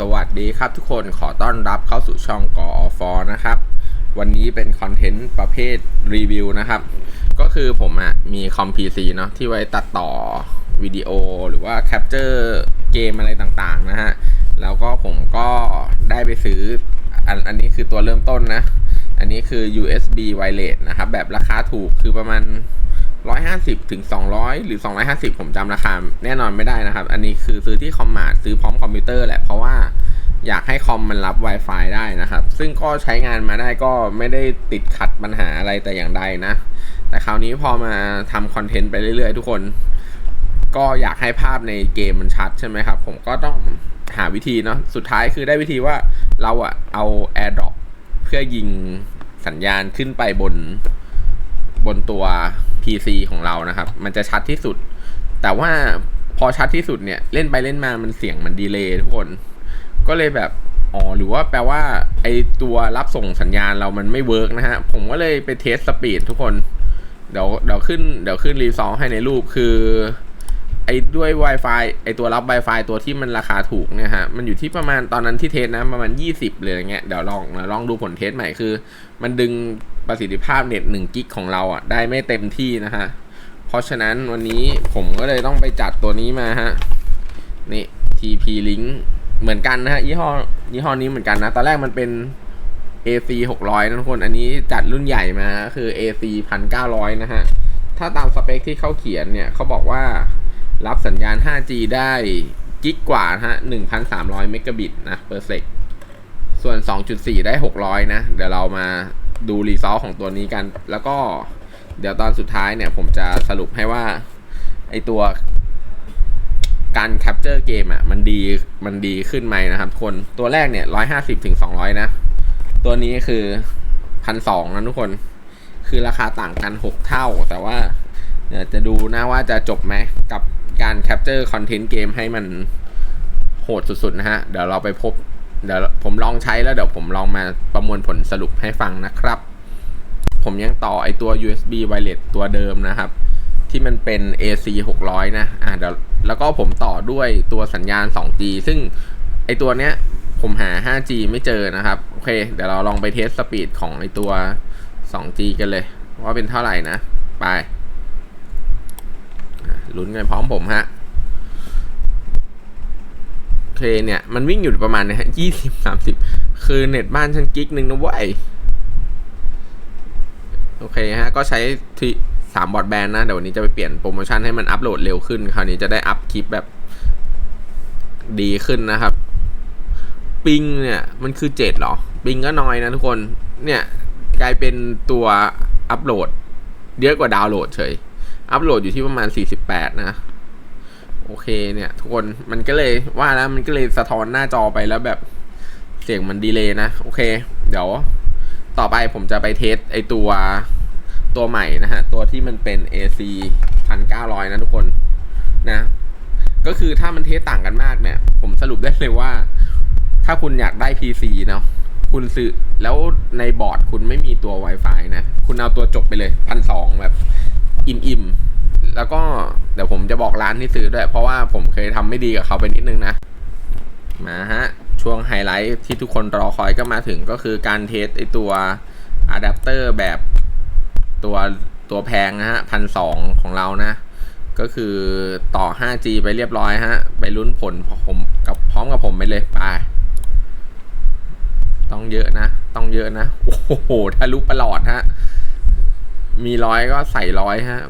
สวัสดีครับทุกคนขอต้อนรับเข้าสู่ช่องกอฟอนะครับ วันนี้เป็นคอนเทนต์ประเภทรีวิวนะครับ ก็คือผมอะมีคอม PC เนาะที่ไว้ตัดต่อวิดีโอหรือว่าแคปเจอร์เกมอะไรต่างๆนะฮะ แล้วก็ผมก็ได้ไปซื้ออันอันนี้คือตัวเริ่มต้นนะ อันนี้คือ USB wireless นะครับ แบบราคาถูกคือประมาณ 150ถึง200หรือ250ผมจำราคาแน่นอนไม่ได้นะครับ อันนี้คือซื้อที่คอมมาร์ซื้อพร้อมคอมพิวเตอร์แหละเพราะว่าอยากให้คอมมันรับ Wi-Fi ได้นะครับ ซึ่งก็ใช้งานมาได้ก็ไม่ได้ติดขัดปัญหาอะไรแต่อย่างใดนะ แต่คราวนี้พอมาทำคอนเทนต์ไปเรื่อยๆ ทุกคน ก็อยากให้ภาพในเกมมันชัดใช่ไหมครับ ผมก็ต้องหาวิธีเนาะสุดท้ายคือได้วิธีว่าเราอะเอา AirDrop เพื่อยิงสัญญาณขึ้นไปบนบนตัว PC ของเรานะครับ มันจะชัดที่สุด แต่ว่าพอชัดที่สุดเนี่ย เล่นไปเล่นมามันเสียงมันดีเลย์ทุกคน ก็เลยแบบอ๋อหรือว่าแปลว่าไอตัวรับส่งสัญญาณเรามันไม่เวิร์กนะฮะ ผมก็เลยไปเทสสปีดทุกคน เดี๋ยวเดี๋ยวขึ้นเดี๋ยวขึ้นรีซองให้ในรูปคือ ไอ้ด้วย Wi-Fi ไอ้ตัวรับ Wi-Fi ตัวที่มันราคาถูกเนี่ยฮะ มันอยู่ที่ประมาณตอนนั้นที่เทสนะ ประมาณ 20 เลยอย่างเงี้ย เดี๋ยวลองลองดูผลเทสใหม่คือ มันดึงประสิทธิภาพเน็ต1กิกของเราอะ ได้ไม่เต็มที่นะฮะ เพราะฉะนั้นวันนี้ผมก็เลยต้องไปจัดตัวนี้มาฮะ นี่ TP Link เหมือนกันนะฮะ ยี่ห้อยี่ห้อนี้เหมือนกันนะ ตอนแรกมันเป็น AC 600นะทุกคน อันนี้จัดรุ่นใหญ่มาคือ AC 1900 นะฮะ ถ้าตามสเปคที่เขาเขียนเนี่ยเขาบอกว่า รับสัญญาณ 5G ได้กิกกว่านะฮะ 1,300 เมกะบิตนะเปอร์เซกส่วน 2.4 ได้ 600 นะ เดี๋ยวเรามาดูรีซอสของตัวนี้กัน แล้วก็เดี๋ยวตอนสุดท้ายเนี่ย ผมจะสรุปให้ว่า ไอตัวการแคปเจอร์เกมอะ มันดีมันดีขึ้นไหมนะครับคนตัวแรกเนี่ย 150ถึง200 นะ ตัวนี้คือพันสองนะทุกคน คือราคาต่างกัน 6 เท่า แต่ว่าเดี๋ยวจะดูนะว่าจะจบไหมกับ การแคปเจอร์คอนเทนต์เกมให้มันโหดสุดๆนะฮะ เดี๋ยวเราไปพบ เดี๋ยวผมลองใช้แล้วเดี๋ยวผมลองมาประมวลผลสรุปให้ฟังนะครับ ผมยังต่อไอตัว USB wireless ตัวเดิมนะครับ ที่มันเป็น AC 600 นะ อ่าเดี๋ยวแล้วก็ผมต่อด้วยตัวสัญญาณ 2G ซึ่งไอตัวเนี้ยผมหา 5G ไม่เจอนะครับ โอเค เดี๋ยวเราลองไปเทสสปีดของไอตัว 2G กันเลย ว่าเป็นเท่าไหร่นะ ไป ลุ้นกันพร้อมผมฮะโอเคเนี่ย มันวิ่งอยู่ประมาณเนี้ยยี่สิบสามสิบคือเน็ตบ้านฉันกิกหนึ่งนะเว้ยโอเคฮะ ก็ใช้ที่สามบอร์ดแบนนะ เดี๋ยววันนี้จะไปเปลี่ยนโปรโมชั่นให้มันอัปโหลดเร็วขึ้น คราวนี้จะได้อัพคลิปแบบดีขึ้นนะครับ ปิงเนี่ย มันคือเจ็ดหรอ ปิงก็น้อยนะทุกคน เนี่ย กลายเป็นตัวอัปโหลด เยอะกว่าดาวน์โหลดเฉย อัปโหลดอยู่ที่ประมาณ 48 นะ โอเคเนี่ย ทุกคนมันก็เลยว่าแล้วมันก็เลยสะท้อนหน้าจอไปแล้วแบบเสียงมันดีเลยนะ โอเค เดี๋ยว ต่อไปผมจะไปเทสไอตัวตัวใหม่นะฮะ ตัวที่มันเป็น AC 1900 นะทุกคนนะ ก็คือถ้ามันเทสต่างกันมากเนี่ย ผมสรุปได้เลยว่า ถ้าคุณอยากได้ PC เนาะคุณซื้อแล้วในบอร์ดคุณไม่มีตัว Wi-Fi นะ คุณเอาตัวจบไปเลยพันสองแบบ อิ่มๆแล้วก็เดี๋ยวผมจะบอกร้านที่ซื้อด้วย เพราะว่าผมเคยทำไม่ดีกับเขาไปนิดนึงนะ มาฮะ ช่วงไฮไลท์ที่ทุกคนรอคอยก็มาถึงก็คือการเทสไอตัวอะแดปเตอร์แบบตัวตัวแพงนะฮะพันสองของเรานะ ก็คือต่อ 5G ไปเรียบร้อยฮะ ไปลุ้นผลผมกับพร้อมกับผมไปเลยไปต้องเยอะนะ ต้องเยอะนะ โอ้โหทะลุประหลอดฮะ มีร้อยก็ใส่ร้อยฮะ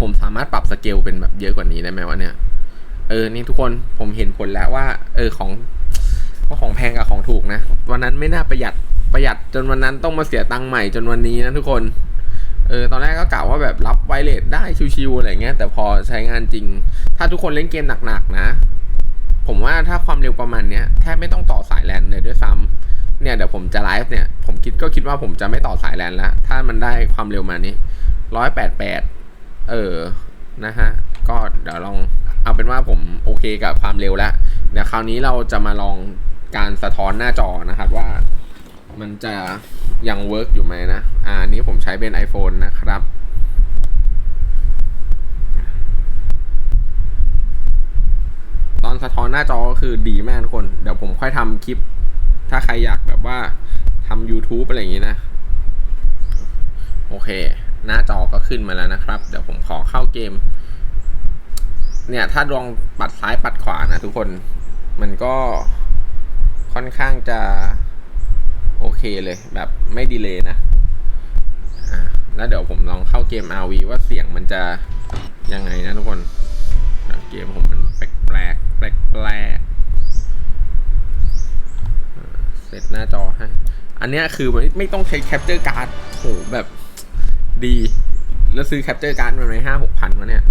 ผมสามารถปรับสเกลเป็นแบบเยอะกว่านี้ได้ไหมวะเนี่ย เออ นี่ทุกคนผมเห็นผลแล้วว่า เออของ ก็ของแพงกับของถูกนะ วันนั้นไม่น่าประหยัดประหยัดจนวันนั้นต้องมาเสียตังค์ใหม่จนวันนี้นะทุกคน เออ ตอนแรกก็กล่าวว่าแบบรับไวเลสได้ชิวๆอะไรเงี้ย แต่พอใช้งานจริง ถ้าทุกคนเล่นเกมหนักๆนะ ผมว่าถ้าความเร็วประมาณเนี้ยแทบไม่ต้องต่อสายแลนเลยด้วยซ้ำ เนี่ยเดี๋ยวผมจะไลฟ์เนี่ยผมคิดก็คิดว่าผมจะไม่ต่อสายแลนแล้ว ถ้ามันได้ความเร็วมานี้ร้อยแปดแปดเออนะฮะ ก็เดี๋ยวลองเอาเป็นว่าผมโอเคกับความเร็วแล้วเดี๋ยวคราวนี้เราจะมาลองการสะท้อนหน้าจอนะครับว่ามันจะยังเวิร์กอยู่ไหมนะ อ่านี้ผมใช้เป็น iPhone นะครับ ตอนสะท้อนหน้าจอก็คือดีมากทุกคน เดี๋ยวผมค่อยทำคลิป ถ้าใครอยาก แบบว่าทำ YouTube อะไรอย่างงี้นะ โอเค หน้าจอก็ขึ้นมาแล้วนะครับ เดี๋ยวผมขอเข้าเกม เนี่ยถ้าลองปัดซ้ายปัดขวานะทุกคนมันก็ค่อนข้างจะ โอเคเลยแบบไม่ดีเลยนะแล้วเดี๋ยวผมลองเข้าเกม RV ว่าเสียงมันจะยังไงนะทุกคน เกมผมมันแปลกแปลกแปลกแปลกอ่าเส ร็จหน้าจอให้อันนี้คือมันไม่ต้องใช้แคปเจอร์การ์ดโหแบบดี แล้วซื้อแคปเจอร์การ์ดมาไหมห้าหกพันวะเนี่ย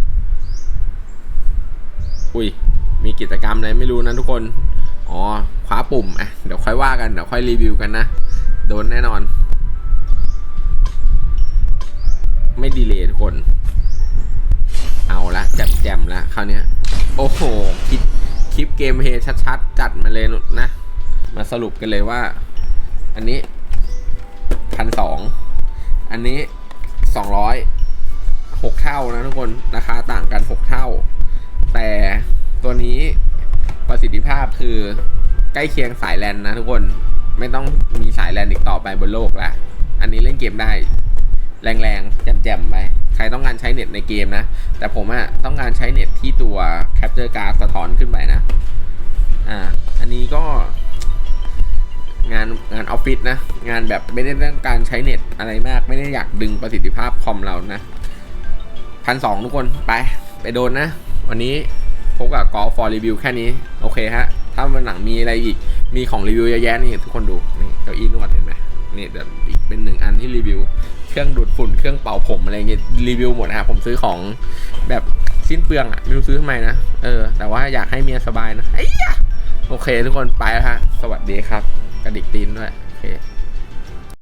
อุ้ย มีกิจกรรมอะไรไม่รู้นะทุกคน อ๋อคว้าปุ่มอะเดี๋ยวค่อยว่ากัน เดี๋ยวค่อยรีวิวกันนะ โดนแน่นอน ไม่ดีเลยทุกคน เอาละแจมแจมๆละคราวเนี้ยโอ้โหคลิปคลิปเกมเพลย์ชัดๆ จัดมาเลยนะ มาสรุปกันเลยว่า อันนี้พันสองอันนี้สองร้อยหกเท่านะทุกคนราคาต่างกันหกเท่า แต่ตัวนี้ประสิทธิภาพคือใกล้เคียงสายแลนนะทุกคนไม่ต้องมีสายแลนอีกต่อไปบนโลกละอันนี้เล่นเกมได้ แรงๆแจ่มๆไปใครต้องการใช้เน็ตในเกมนะ แต่ผมอะต้องการใช้เน็ตที่ตัว Capture Card สะท้อนขึ้นไปนะ อ่า อันนี้ก็ งานงานออฟฟิศนะ งานแบบไม่ได้ต้องการใช้เน็ตอะไรมาก ไม่ได้อยากดึงประสิทธิภาพคอมเรานะพันสองทุกคนไปไปโดนนะ วันนี้พบกับกอฟอร์รีวิวแค่นี้ โอเคฮะ ถ้าวันหลังมีอะไรอีก มีของรีวิวเยอะแยะนี่ทุกคนดู นี่เก้าอี้นวดเห็นไหมนี่เดี๋ยวอีกเป็นหนึ่งอันที่รีวิว เครื่องดูดฝุ่นเครื่องเป่าผมอะไรเงี้ยรีวิวหมดนะครับผมซื้อของแบบสิ้นเปลืองอะไม่รู้ซื้อทำไมนะ เออ แต่ว่าอยากให้เมียสบายนะไอ้ยะโอเคทุกคนไปแล้วฮะ สวัสดีครับ กระดิกตีนด้วย โอเค